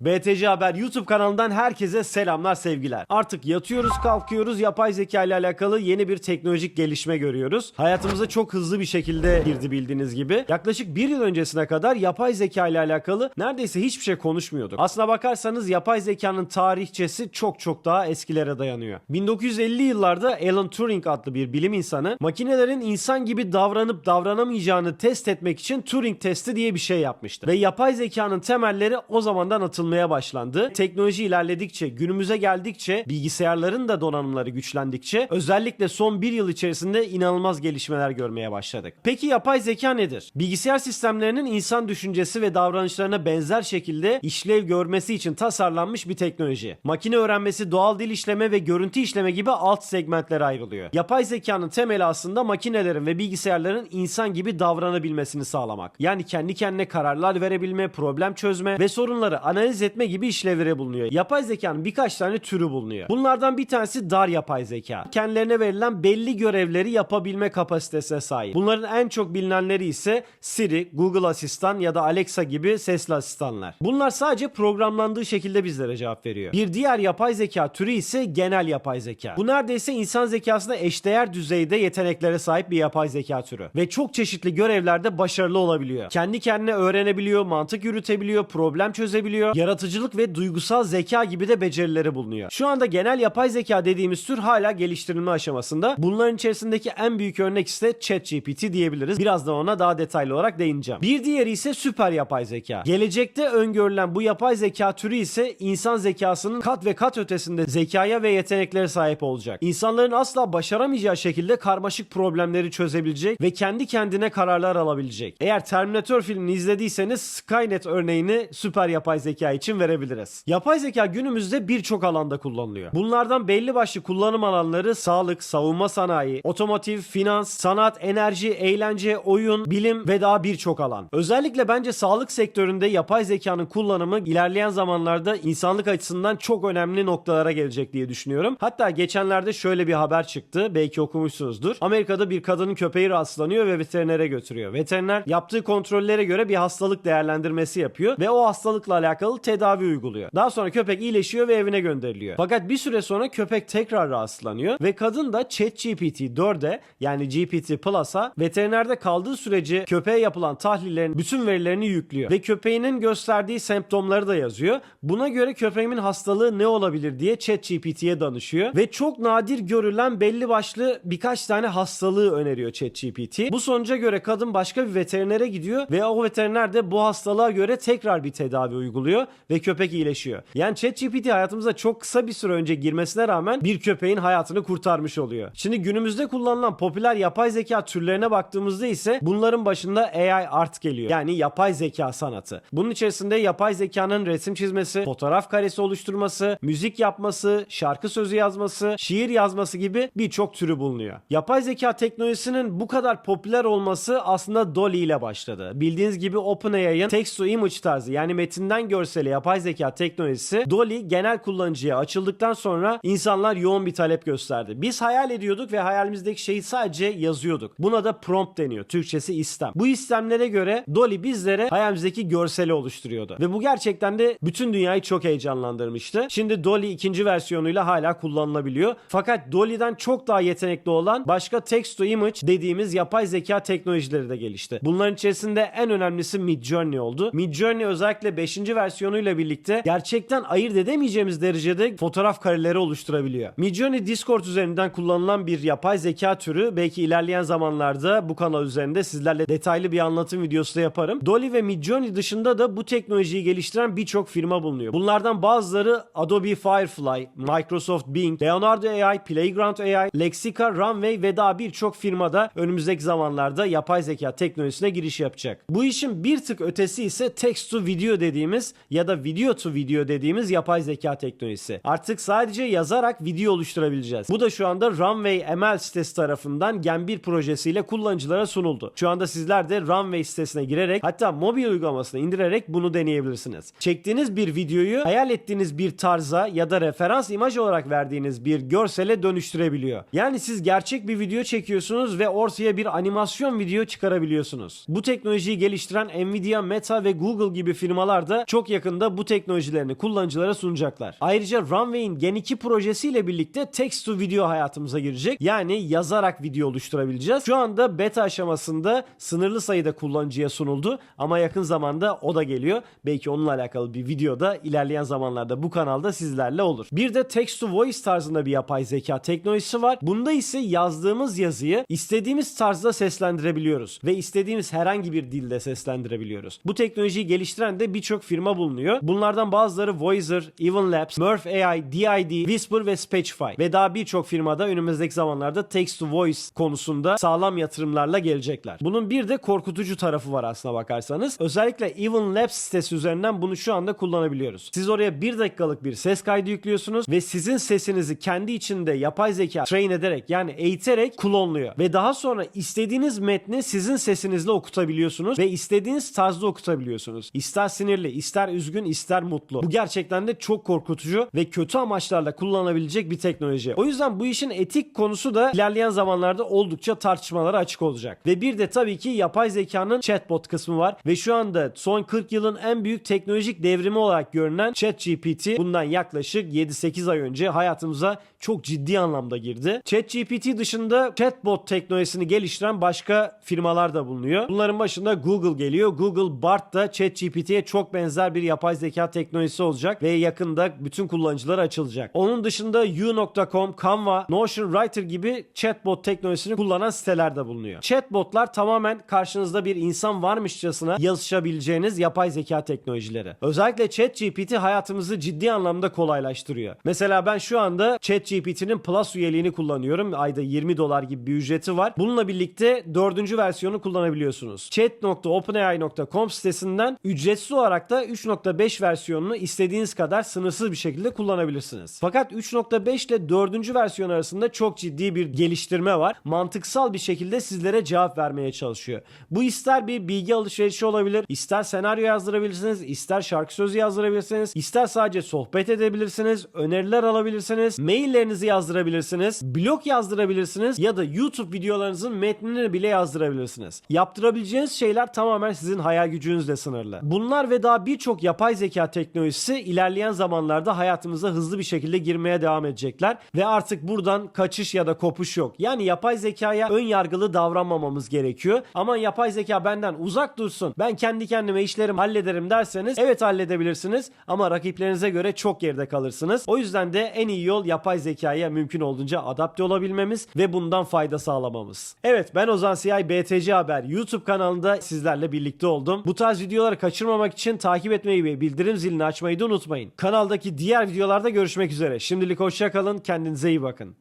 BTC Haber YouTube kanalından herkese selamlar sevgiler. Artık yatıyoruz kalkıyoruz yapay zeka ile alakalı yeni bir teknolojik gelişme görüyoruz. Hayatımıza çok hızlı bir şekilde girdi bildiğiniz gibi. Yaklaşık bir yıl öncesine kadar yapay zeka ile alakalı neredeyse hiçbir şey konuşmuyorduk. Aslına bakarsanız yapay zekanın tarihçesi çok çok daha eskilere dayanıyor. 1950 yıllarda Alan Turing adlı bir bilim insanı makinelerin insan gibi davranıp davranamayacağını test etmek için Turing testi diye bir şey yapmıştı. Ve yapay zekanın temelleri o zamandan atılmaya başlandı. Teknoloji ilerledikçe, günümüze geldikçe, bilgisayarların da donanımları güçlendikçe özellikle son bir yıl içerisinde inanılmaz gelişmeler görmeye başladık. Peki yapay zeka nedir? Bilgisayar sistemlerinin insan düşüncesi ve davranışlarına benzer şekilde işlev görmesi için tasarlanmış bir teknoloji. Makine öğrenmesi, doğal dil işleme ve görüntü işleme gibi alt segmentlere ayrılıyor. Yapay zekanın temeli aslında makinelerin ve bilgisayarların insan gibi davranabilmesini sağlamak. Yani kendi kendine kararlar verebilme, problem çözme ve sorunları analiz etme gibi işlevlere bulunuyor. Yapay zekanın birkaç tane türü bulunuyor. Bunlardan bir tanesi dar yapay zeka. Kendilerine verilen belli görevleri yapabilme kapasitesine sahip. Bunların en çok bilinenleri ise Siri, Google Asistan ya da Alexa gibi sesli asistanlar. Bunlar sadece programlandığı şekilde bizlere cevap veriyor. Bir diğer yapay zeka türü ise genel yapay zeka. Bu neredeyse insan zekasına eşdeğer düzeyde yeteneklere sahip bir yapay zeka türü ve çok çeşitli görevlerde başarılı olabiliyor. Kendi kendine öğrenebiliyor, mantık yürütebiliyor, problem çözebiliyor, yaratıcılık ve duygusal zeka gibi de becerileri bulunuyor. Şu anda genel yapay zeka dediğimiz tür hala geliştirilme aşamasında. Bunların içerisindeki en büyük örnek ise ChatGPT diyebiliriz. Birazdan ona daha detaylı olarak değineceğim. Bir diğeri ise süper yapay zeka. Gelecekte öngörülen bu yapay zeka türü ise insan zekasının kat ve kat ötesinde zekaya ve yeteneklere sahip olacak. İnsanların asla başaramayacağı şekilde karmaşık problemleri çözebilecek ve kendi kendine kararlar alabilecek. Eğer Terminator filmini izlediyseniz Skynet örneğini süper yapay zeka için verebiliriz. Yapay zeka günümüzde birçok alanda kullanılıyor. Bunlardan belli başlı kullanım alanları sağlık, savunma sanayi, otomotiv, finans, sanat, enerji, eğlence, oyun, bilim ve daha birçok alan. Özellikle bence sağlık sektöründe yapay zekanın kullanımı ilerleyen zamanlarda insanlık açısından çok önemli noktalara gelecek diye düşünüyorum. Hatta geçenlerde şöyle bir haber çıktı. Belki okumuşsunuzdur. Amerika'da bir kadının köpeği rahatsızlanıyor ve veterinere götürüyor. Veteriner yaptığı kontrollere göre bir hastalık değerlendirmesi yapıyor ve o hastalıkla alakalı tedavi uyguluyor. Daha sonra köpek iyileşiyor ve evine gönderiliyor. Fakat bir süre sonra köpek tekrar rahatsızlanıyor ve kadın da ChatGPT 4'e yani GPT Plus'a veterinerde kaldığı sürece köpeğe yapılan tahlillerin bütün verilerini yüklüyor ve köpeğinin gösterdiği semptomları da yazıyor. Buna göre köpeğimin hastalığı ne olabilir diye ChatGPT'ye danışıyor ve çok nadir görülen belli başlı birkaç tane hastalığı öneriyor ChatGPT. Bu sonuca göre kadın başka bir veterinere gidiyor ve o veteriner de bu hastalığa göre tekrar bir tedavi uyguluyor ve köpek iyileşiyor. Yani ChatGPT hayatımıza çok kısa bir süre önce girmesine rağmen bir köpeğin hayatını kurtarmış oluyor. Şimdi günümüzde kullanılan popüler yapay zeka türlerine baktığımızda ise bunların başında AI art geliyor. Yani yapay zeka sanatı. Bunun içerisinde yapay zekanın resim çizmesi, fotoğraf karesi oluşturması, müzik yapması, şarkı sözü yazması, şiir yazması gibi birçok türü bulunuyor. Yapay zeka teknolojisinin bu kadar popüler olması aslında Dolly ile başladı. Bildiğiniz gibi OpenAI'ın text to image tarzı yani metinden görsele yapay zeka teknolojisi Dolly genel kullanıcıya açıldıktan sonra insanlar yoğun bir talep gösterdi. Biz hayal ediyorduk ve hayalimizdeki şeyi sadece yazıyorduk. Buna da prompt deniyor. Türkçesi istem. Bu istemlere göre Dolly bizlere hayalimizdeki görseli oluşturuyordu. Ve bu gerçekten de bütün dünyayı çok heyecanlandırmıştı. Şimdi Dolly ikinci versiyonuyla hala kullanılabiliyor. Fakat Dolly'den çok daha yetenekli olan başka text to image dediğimiz yapay zeka teknolojileri de gelişti. Bunların içerisinde en önemlisi Midjourney oldu. Midjourney özellikle 5. versiyonuyla birlikte gerçekten ayırt edemeyeceğimiz derecede fotoğraf kareleri oluşturabiliyor. Midjourney Discord üzerinden kullanılan bir yapay zeka türü. Belki ilerleyen zamanlarda bu kanal üzerinde sizlerle detaylı bir anlatım videosu da yaparım. Dolly ve Midjourney dışında da bu teknolojiyi geliştiren birçok firma bulunuyor. Bunlardan bazıları Adobe Firefly, Microsoft Bing, Leonardo AI, Playground AI, Lexica, Runway ve daha birçok firmada önümüzdeki zamanlarda yapay zeka teknolojisine giriş yapacak. Bu işin bir tık ötesi ise text to video dediğimiz ya da video to video dediğimiz yapay zeka teknolojisi. Artık sadece yazarak video oluşturabileceğiz. Bu da şu anda Runway ML sitesi tarafından Gen 1 projesiyle kullanıcılara sunuldu. Şu anda sizler de Runway sitesine girerek hatta mobil uygulamasını indirerek bunu deneyebilirsiniz. Çektiğiniz bir videoyu hayal ettiğiniz bir tarza ya da referans imaj olarak verdiğiniz bir görsele dönüştürebiliyor. Yani siz gerçek bir video çekiyorsunuz ve ortaya bir animasyon video çıkarabiliyorsunuz. Bu teknolojiyi geliştiren Nvidia, Meta ve Google gibi firmalar da çok yakın yakında bu teknolojilerini kullanıcılara sunacaklar. Ayrıca Runway'in Gen 2 projesiyle birlikte text to video hayatımıza girecek. Yani yazarak video oluşturabileceğiz. Şu anda beta aşamasında sınırlı sayıda kullanıcıya sunuldu ama yakın zamanda o da geliyor. Belki onunla alakalı bir videoda ilerleyen zamanlarda bu kanalda sizlerle olur. Bir de text to voice tarzında bir yapay zeka teknolojisi var. Bunda ise yazdığımız yazıyı istediğimiz tarzda seslendirebiliyoruz ve istediğimiz herhangi bir dilde seslendirebiliyoruz. Bu teknolojiyi geliştiren de birçok firma bulunuyor. Bunlardan bazıları Voicer, Even Labs, Murph AI, DID, Whisper ve Speechify ve daha birçok firmada önümüzdeki zamanlarda text to voice konusunda sağlam yatırımlarla gelecekler. Bunun bir de korkutucu tarafı var aslına bakarsanız. Özellikle Even Labs sitesi üzerinden bunu şu anda kullanabiliyoruz. Siz oraya bir dakikalık bir ses kaydı yüklüyorsunuz ve sizin sesinizi kendi içinde yapay zeka train ederek yani eğiterek klonluyor. Ve daha sonra istediğiniz metni sizin sesinizle okutabiliyorsunuz ve istediğiniz tarzda okutabiliyorsunuz. İster sinirli, ister üzgün, ister mutlu. Bu gerçekten de çok korkutucu ve kötü amaçlarla kullanılabilecek bir teknoloji. O yüzden bu işin etik konusu da ilerleyen zamanlarda oldukça tartışmalara açık olacak. Ve bir de tabii ki yapay zekanın chatbot kısmı var ve şu anda son 40 yılın en büyük teknolojik devrimi olarak görünen ChatGPT bundan yaklaşık 7-8 ay önce hayatımıza çok ciddi anlamda girdi. ChatGPT dışında chatbot teknolojisini geliştiren başka firmalar da bulunuyor. Bunların başında Google geliyor. Google Bard da ChatGPT'ye çok benzer bir yapay zeka teknolojisi olacak ve yakında bütün kullanıcılara açılacak. Onun dışında You.com, Canva, Notion Writer gibi chatbot teknolojisini kullanan siteler de bulunuyor. Chatbotlar tamamen karşınızda bir insan varmışçasına yazışabileceğiniz yapay zeka teknolojileri. Özellikle ChatGPT hayatımızı ciddi anlamda kolaylaştırıyor. Mesela ben şu anda ChatGPT'nin Plus üyeliğini kullanıyorum. Ayda 20 dolar gibi bir ücreti var. Bununla birlikte dördüncü versiyonu kullanabiliyorsunuz. chat.openai.com sitesinden ücretsiz olarak da 3.5 versiyonunu istediğiniz kadar sınırsız bir şekilde kullanabilirsiniz. Fakat 3.5 ile 4. versiyon arasında çok ciddi bir geliştirme var. Mantıksal bir şekilde sizlere cevap vermeye çalışıyor. Bu ister bir bilgi alışverişi olabilir, ister senaryo yazdırabilirsiniz, ister şarkı sözü yazdırabilirsiniz, ister sadece sohbet edebilirsiniz, öneriler alabilirsiniz, maillerinizi yazdırabilirsiniz, blog yazdırabilirsiniz ya da YouTube videolarınızın metnini bile yazdırabilirsiniz. Yaptırabileceğiniz şeyler tamamen sizin hayal gücünüzle sınırlı. Bunlar ve daha birçok yapay zeka teknolojisi ilerleyen zamanlarda hayatımıza hızlı bir şekilde girmeye devam edecekler ve artık buradan kaçış ya da kopuş yok. Yani yapay zekaya ön yargılı davranmamamız gerekiyor. Ama yapay zeka benden uzak dursun. Ben kendi kendime işlerimi hallederim derseniz evet halledebilirsiniz ama rakiplerinize göre çok geride kalırsınız. O yüzden de en iyi yol yapay zekaya mümkün olduğunca adapte olabilmemiz ve bundan fayda sağlamamız. Evet ben Ozan Siyay BTC Haber YouTube kanalında sizlerle birlikte oldum. Bu tarz videoları kaçırmamak için takip etmeyi ve bildirim zilini açmayı da unutmayın. Kanaldaki diğer videolarda görüşmek üzere. Şimdilik hoşçakalın kendinize iyi bakın.